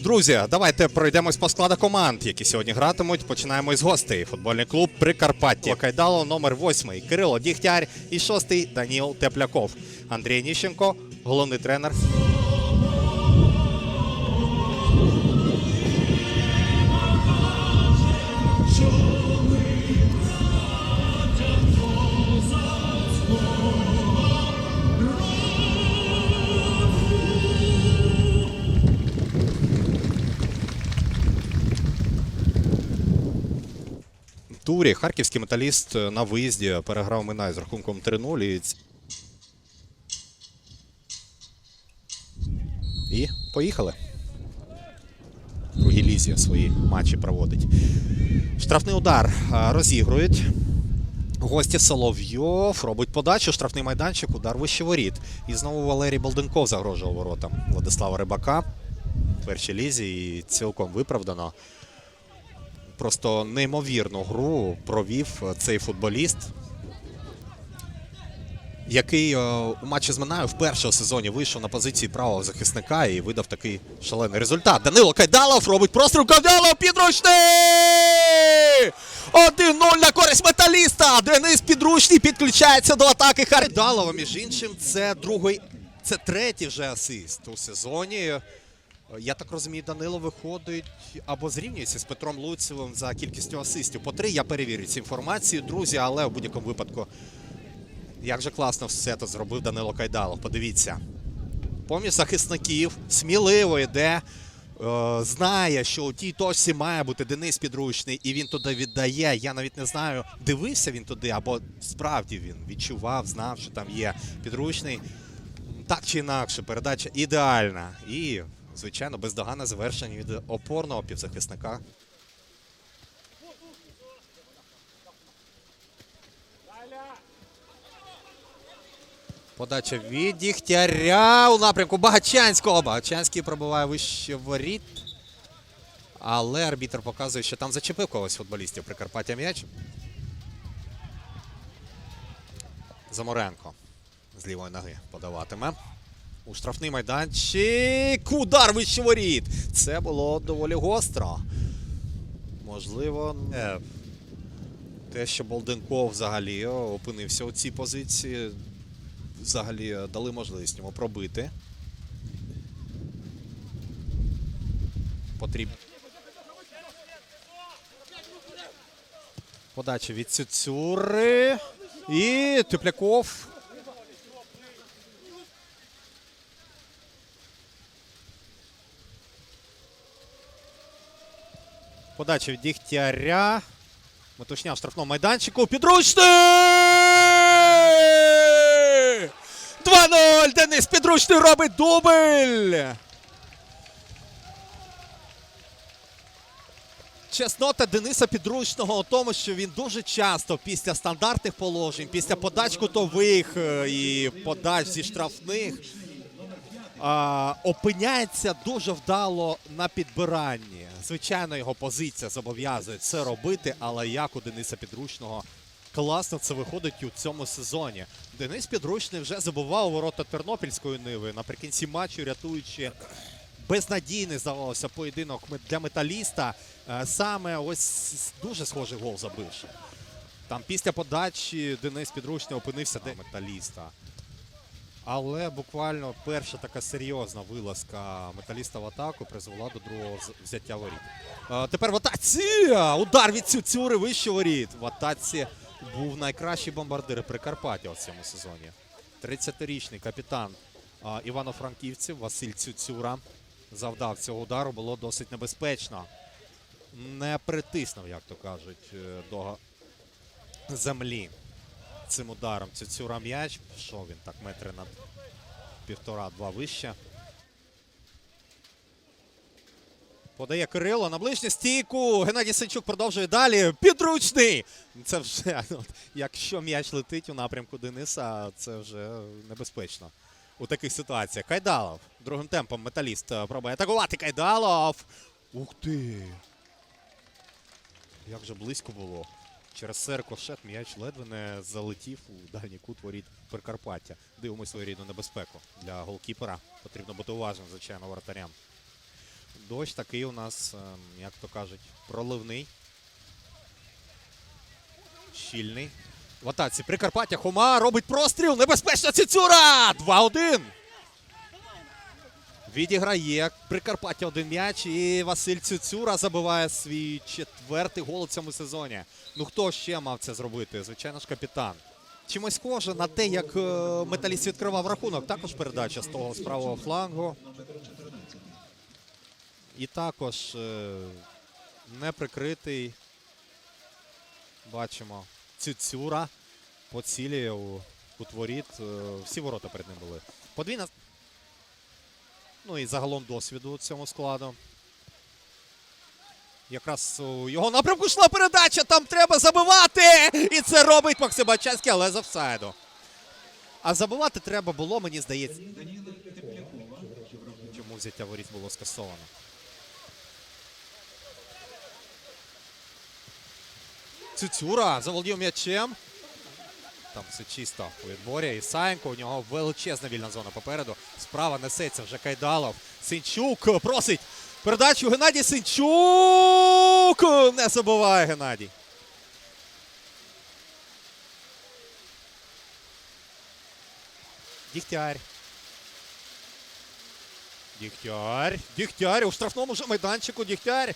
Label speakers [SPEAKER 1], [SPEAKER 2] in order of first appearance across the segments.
[SPEAKER 1] Друзі, давайте пройдемось по складу команд, які сьогодні гратимуть. Починаємо із гостей. Футбольний клуб Прикарпаття. Кайдало номер 8 Кирило Дігтяр і шостий Даніл Тепляков. Андрій Ніщенко, головний тренер. Турі харківський металіст на виїзді переграв Минай з рахунком 3-0. І... поїхали. В другій лізі свої матчі проводить. Штрафний удар розігрують. Гості Соловйов робить подачу, штрафний майданчик, удар вище воріт. І знову Валерій Балденков загрожував воротам Владислава Рибака в першій лізі і цілком виправдано просто неймовірну гру провів цей футболіст, який е, у матчі з Минаю вперше у сезоні вийшов на позиції правого захисника і видав такий шалений результат. Данило Кайдалов робить простріл Кайдалов підручний! 1-0 на користь металіста. Денис Підручний підключається до атаки Кайдалова. Між іншим, це другий, це третій вже асист у сезоні. Я так розумію, Данило виходить або зрівнюється з Петром Луцевим за кількістю асистів. По три я перевірю цю інформацію, друзі, але в будь-якому випадку, як же класно все це зробив Данило Кайдалов. Подивіться. Поміж захисників сміливо йде, е, знає, що у тій точці має бути Денис Підручний, і він туди віддає. Я навіть не знаю, дивився він туди, або справді він відчував, знав, що там є підручний. Так чи інакше, передача ідеальна. І, звичайно, бездоганне завершення від опорного півзахисника. Подача від Дігтяря у напрямку Багачанського. Багачанський пробиває вище воріт. Але арбітр показує, що там зачепив когось футболістів Прикарпаття м'яч. Заморенко з лівої ноги подаватиме. У штрафний майданчик. Удар вище воріт. Це було доволі гостро. Можливо, не те, що Болденков взагалі опинився у цій позиції. Взагалі дали можливість йому пробити. Потрібно. Подача від Цюцюри. І Тепляков. Подача від Дігтяря. Метушня в штрафному майданчику. Підручний! 2-0! Денис Підручний робить дубль! Чеснота Дениса Підручного у тому, що він дуже часто після стандартних положень, після подач кутових е, і подач зі штрафних опиняється дуже вдало на підбиранні. Звичайно, його позиція зобов'язує це робити, але як у Дениса Підручного класно це виходить у цьому сезоні. Денис Підручний вже забував ворота Тернопільської ниви наприкінці матчу, рятуючи безнадійний, здавалося, поєдинок для металіста. Е, Саме ось дуже схожий гол забивши. Там після подачі Денис Підручний опинився де металіста. Але буквально перша така серйозна вилазка металіста в атаку призвела до другого взяття воріт. Е, тепер в атаці! Удар від Цюцюри вище воріт. В атаці був найкращий бомбардир Прикарпаття у цьому сезоні. 30-річний капітан е, Івано-Франківців Василь Цюцюра завдав цього удару. Було досить небезпечно. Не притиснув, як то кажуть, е, до землі цим ударом Цюцюра м'яч. Пішов він так метри на півтора-два вище. Подає Кирило на ближню стійку. Геннадій Сенчук продовжує далі. Підручний! Це вже, от, якщо м'яч летить у напрямку Дениса, це вже небезпечно у таких ситуаціях. Кайдалов. Другим темпом металіст е, пробує атакувати. Кайдалов. Ух ти! Як же близько було. Через серкошет м'яч ледве не залетів у дальній кут воріт Прикарпаття. Дивимося свою рідну небезпеку для голкіпера. Потрібно бути уважним, звичайно, воротарям. Дощ такий у нас, ем, як то кажуть, проливний. Щільний. В атаці Прикарпаття Хома робить простріл. Небезпечна Цицюра! 2-1. Відіграє Прикарпаття один м'яч. І Василь Цюцюра забиває свій четвертий гол у цьому сезоні. Ну хто ще мав це зробити? Звичайно ж, капітан. Чимось схоже на те, як е, металіст відкривав рахунок. Також передача з того з правого флангу. І також е, неприкритий. Бачимо. Цюцюра поцілює у воріт. Е, Всі ворота перед ним були. Подвійна. Ну і загалом досвіду цьому складу. Якраз у його напрямку йшла передача, там треба забивати! І це робить Максим Бачанський, але з офсайду. А забивати треба було, мені здається. Чому взяття воріт було скасовано? Цюцюра заволодів м'ячем. Там все чисто у відборі. Ісаєнко, у нього величезна вільна зона попереду. Справа несеться вже Кайдалов. Синчук просить передачу Геннадій Синчук! Не забуває Геннадій. Дігтяр. Дігтяр. Дігтяр у штрафному же майданчику. Дігтяр.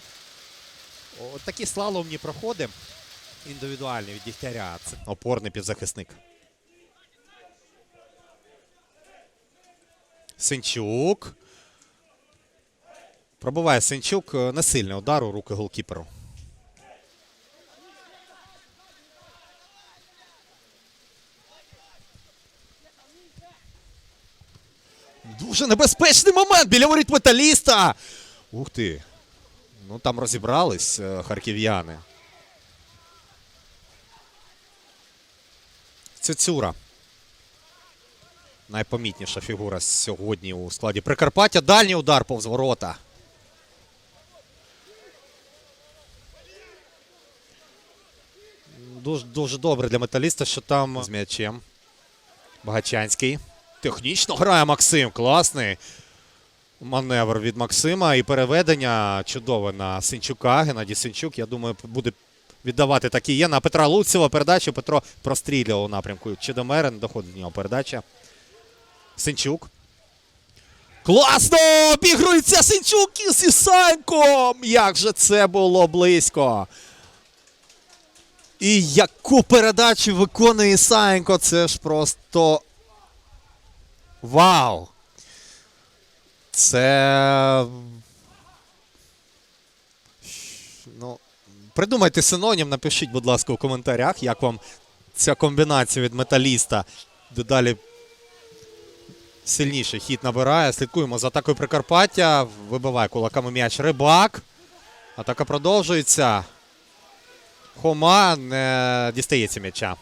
[SPEAKER 1] От такі слаломні проходи індивідуальні від Дігтяря. Це опорний півзахисник. Синчук. Пробиває Синчук. Е, Несильний удар у руки голкіперу. Дуже небезпечний момент біля воріт металіста. Ух ти. Ну там розібрались е, харків'яни. Цюцюра. Найпомітніша фігура сьогодні у складі Прикарпаття. Дальній удар повз ворота. Дуже, дуже добре для металіста, що там з м'ячем. Багачанський. Технічно грає Максим. Класний маневр від Максима. І переведення чудове на Синчука. Геннадій Синчук, я думаю, буде віддавати такі є. На Петра Луцева передачу. Петро прострілював у напрямку Чедомера. Не доходить до нього передача. Синчук. Класно! Обігрується Синчук із Ісайком! Як же це було близько! І яку передачу виконує Ісаєнко, це ж просто вау! Це. Ну, придумайте синонім, напишіть, будь ласка, у коментарях, як вам ця комбінація від металіста. Дедалі сильніший хід набирає. Слідкуємо за атакою Прикарпаття. Вибиває кулаками м'яч Рибак. Атака продовжується. Хома не дістається м'яча.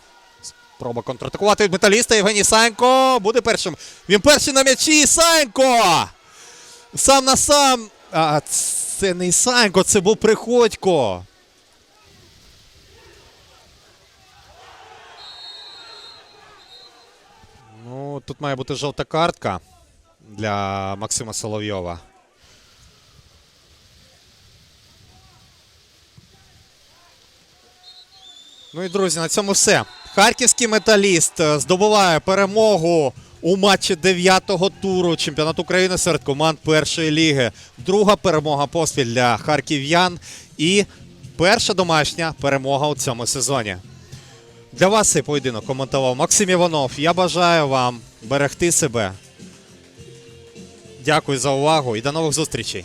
[SPEAKER 1] Спроба контратакувати від металіста. Євгеній Санько буде першим. Він перший на м'ячі. Санько! Сам на сам. А, це не Ісаєнко, це був Приходько. Тут має бути жовта картка для Максима Соловйова. Ну і друзі, на цьому все. Харківський металіст е, здобуває перемогу у матчі 9-го туру чемпіонату України серед команд першої ліги. Друга перемога поспіль для харків'ян і перша домашня перемога у цьому сезоні. Для вас цей поєдинок коментував Максим Іванов. Я бажаю вам берегти себе. Дякую за увагу і до нових зустрічей.